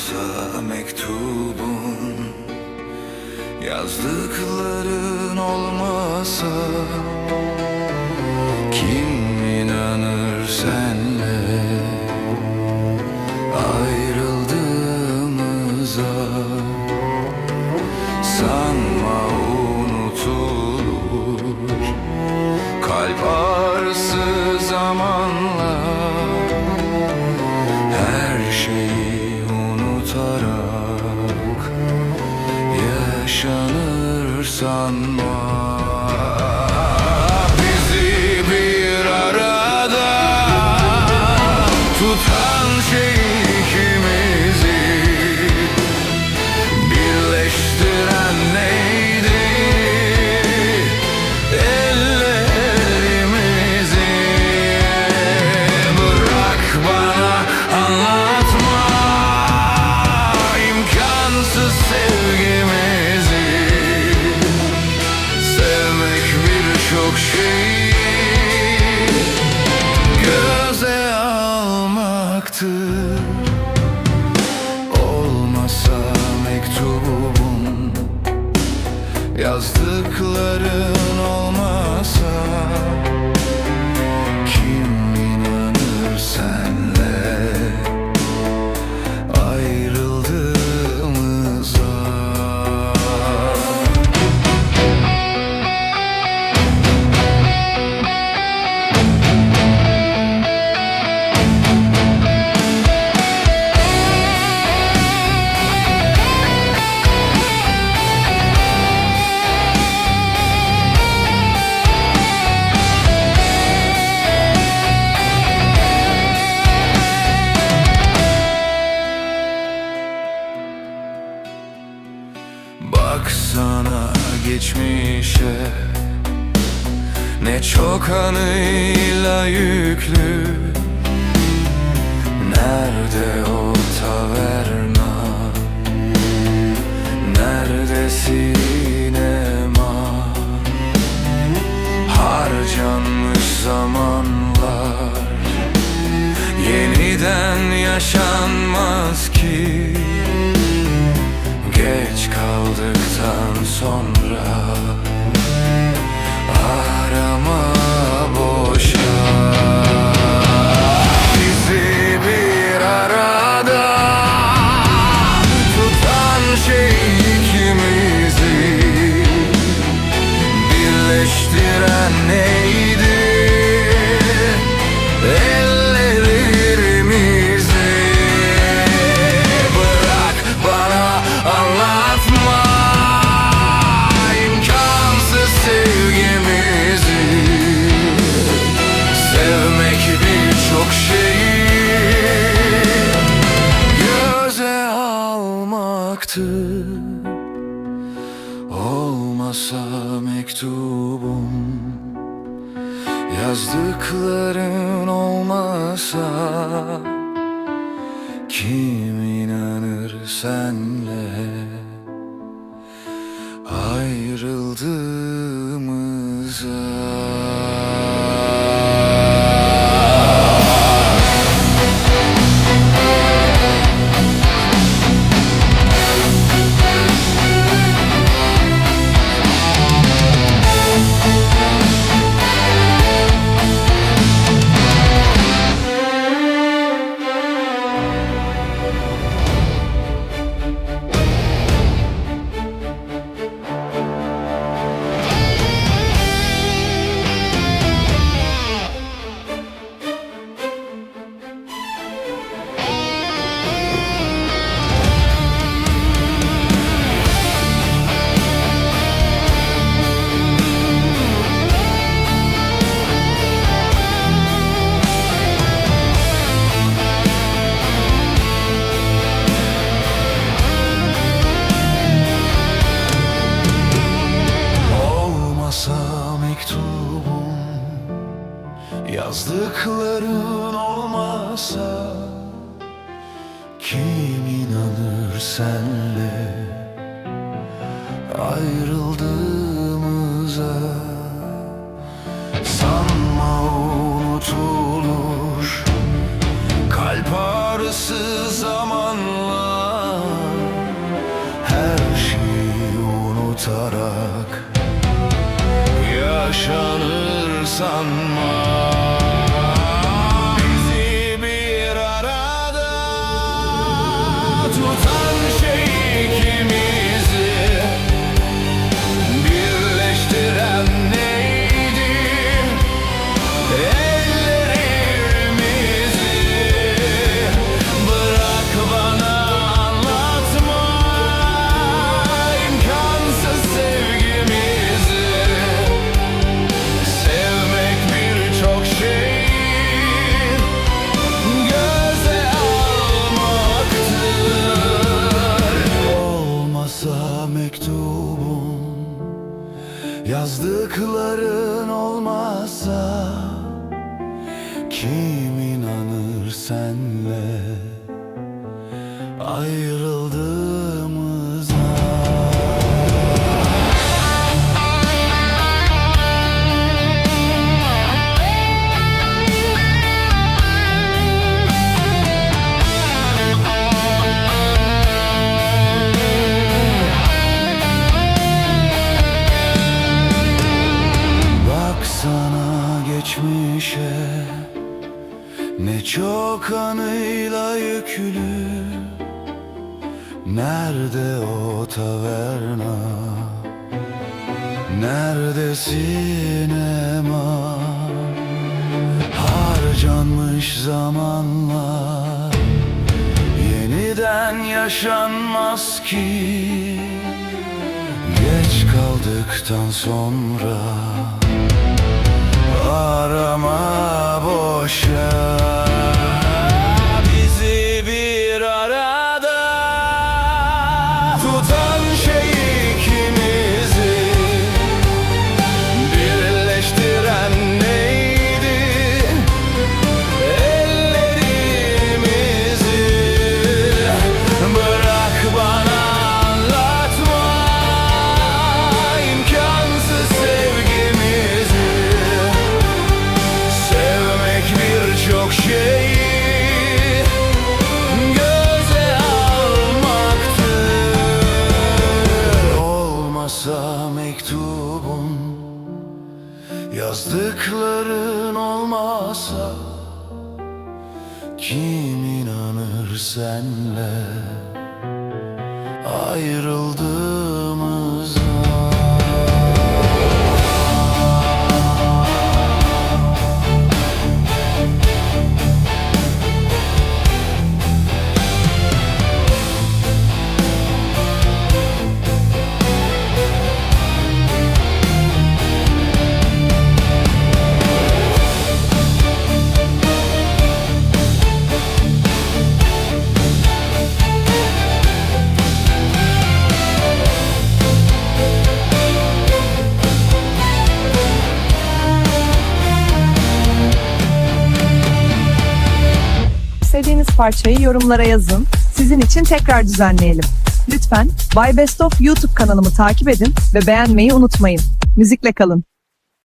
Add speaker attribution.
Speaker 1: olsa mektubun Yazdıkların olmasa Kim inanır sen? Sanma Bizi bir arada Tutan almaktır Olmasa mektubun Yazdıkların geçmişe. Ne çok anıyla yüklü. Nerede o taverna? Nerede sinema? Harcanmış zamanlar. Yeniden yaşanmaz ki. Geç kaldıktan sonra almaktır Olmasa mektubum Yazdıkların olmasa Kim inanır senle? Ayrıldığımıza senle Ayrıldığımıza Sanma unutulur. Kalp ağrısı zamanla Her şeyi unutarak yaşanır sanma senle. Ayrıldığımıza taverna Nerede sinema Harcanmış zamanlar. Yeniden yaşanmaz ki. Geç kaldıktan sonra. Arama senle. Ayrıldığımıza
Speaker 2: İstediğiniz parçayı yorumlara yazın. Sizin için tekrar düzenleyelim. Lütfen By Best of YouTube kanalımı takip edin ve beğenmeyi unutmayın. Müzikle kalın.